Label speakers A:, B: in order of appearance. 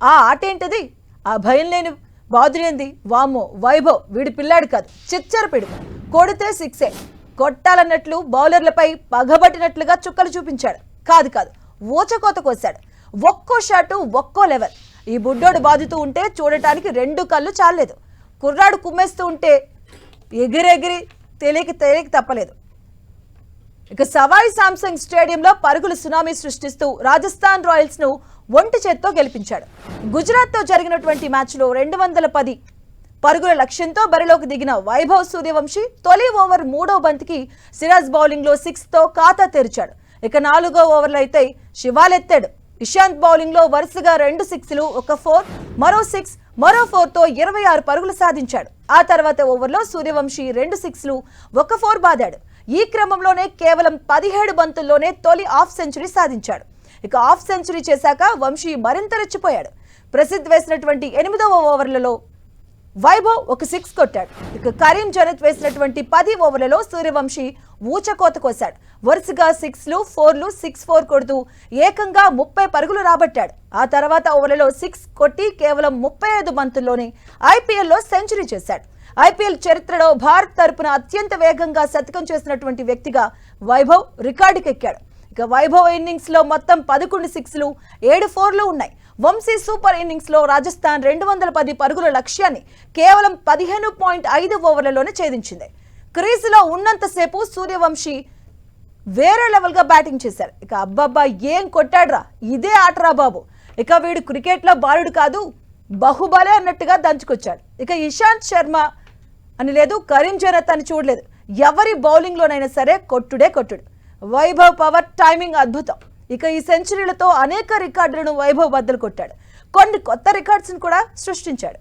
A: ఆ ఆట ఏంటది? ఆ భయం లేని బాధులేంది వామ్మో వైభవ్ వీడి పిల్లాడు కాదు. చిచ్చర పిడుగు కొడితే సిక్సే కొట్టాలన్నట్లు బౌలర్లపై పగబట్టినట్లుగా చుక్కలు చూపించాడు. కాదు కాదు ఊచకోత కోశాడు ఒక్కో షాటు ఒక్కో లెవెల్. ఈ బుడ్డోడు బాదుతూ ఉంటే చూడటానికి రెండు కళ్ళు చాలేదు కుర్రాడు కుమ్మేస్తూ ఉంటే ఎగిరెగిరి తెలియక తెలియక తప్పలేదు. ఇక సవాయి సామ్సంగ్ స్టేడియంలో పరుగుల సునామీ సృష్టిస్తూ రాజస్థాన్ రాయల్స్ను ఒంటి చేత్తో గెలిపించాడు. గుజరాత్తో జరిగినటువంటి మ్యాచ్లో రెండు వందల పది పరుగుల లక్ష్యంతో బరిలోకి దిగిన వైభవ్ సూర్యవంశీ తొలి ఓవర్ మూడో బంతికి సిరాజ్ బౌలింగ్లో సిక్స్తో ఖాతా తెరిచాడు. ఇక నాలుగో ఓవర్లో అయితే శివాలెత్తాడు. ఇషాంత్ బౌలింగ్లో వరుసగా రెండు సిక్స్లు ఒక ఫోర్ మరో సిక్స్ మరో ఫోర్తో ఇరవై ఆరు పరుగులు సాధించాడు. ఆ తర్వాత ఓవర్లో సూర్యవంశీ రెండు సిక్స్లు ఒక ఫోర్ బాదాడు. ఈ క్రమంలోనే కేవలం పదిహేడు బంతుల్లోనే తొలి హాఫ్ సెంచరీ సాధించాడు. ఇక హాఫ్ సెంచరీ చేశాక వంశీ మరింత రెచ్చిపోయాడు. ప్రసిద్ధి వేసినటువంటి ఎనిమిదవ ఓవర్లలో వైభవ్ ఒక సిక్స్ కొట్టాడు. ఇక కరీం జనత్ వేసినటువంటి పది ఓవర్లలో సూర్యవంశీ ఊచకోత కోశాడు. వరుసగా సిక్స్లు ఫోర్లు సిక్స్ ఫోర్ కొడుతూ ఏకంగా ముప్పై పరుగులు రాబట్టాడు. ఆ తర్వాత ఓవర్లలో సిక్స్ కొట్టి కేవలం ముప్పై ఐదు బంతుల్లోనే ఐపీఎల్లో సెంచరీ చేశాడు. ఐపీఎల్ చరిత్రలో భారత్ తరపున అత్యంత వేగంగా శతకం చేసినటువంటి వ్యక్తిగా వైభవ్ రికార్డుకెక్కాడు. ఇక వైభవ్ ఇన్నింగ్స్లో మొత్తం పదకొండు సిక్స్లు ఏడు ఫోర్లు ఉన్నాయి. వంశీ సూపర్ ఇన్నింగ్స్లో రాజస్థాన్ రెండు వందల పది పరుగుల లక్ష్యాన్ని కేవలం పదిహేను పాయింట్ ఐదు ఓవర్లలోనే ఛేదించింది. క్రీజులో ఉన్నంతసేపు సూర్యవంశీ వేరే లెవెల్గా బ్యాటింగ్ చేశారు. ఇక అబ్బబ్బా ఏం కొట్టాడ్రా? ఇదే ఆటరా బాబు. ఇక వీడు క్రికెట్లో బాలుడు కాదు బహుబలే అన్నట్టుగా దంచుకొచ్చాడు. ఇక ఇషాంత్ శర్మ అని లేదు కరీం జనత్ అని చూడలేదు. ఎవరి బౌలింగ్లోనైనా సరే కొట్టుడే కొట్టుడు. వైభవ్ పవర్ టైమింగ్ అద్భుతం. ఇక ఈ సెంచరీలతో అనేక రికార్డులను వైభవ్ బద్దలు కొట్టాడు. కొన్ని కొత్త రికార్డ్స్ని కూడా సృష్టించాడు.